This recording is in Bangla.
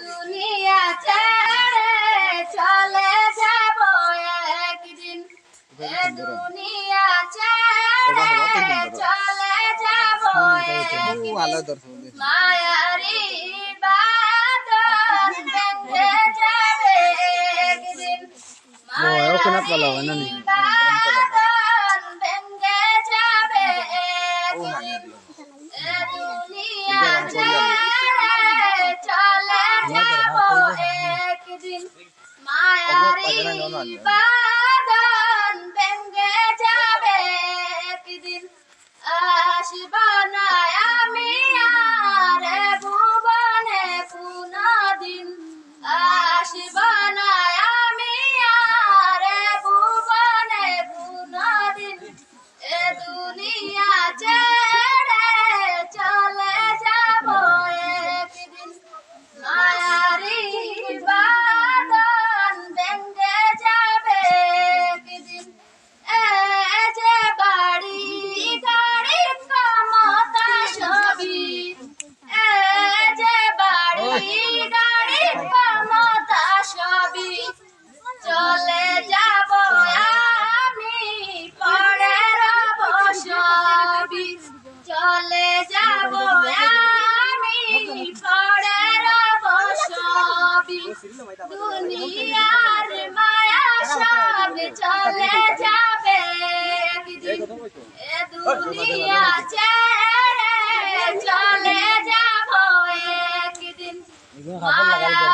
দুনিয়া ছেড়ে চলে যাব একদিন। দুনিয়া ছেড়ে চলে যাব একদিন। মায়ারি বেঁধে যাবে একদিন। মায়ারি চলে যাব আমি পরে রব সবই দুনিয়ার মায়া সব চলে যাবে এ দুনিয়া ছেড়ে চলে যাব একদিন। মায়ারি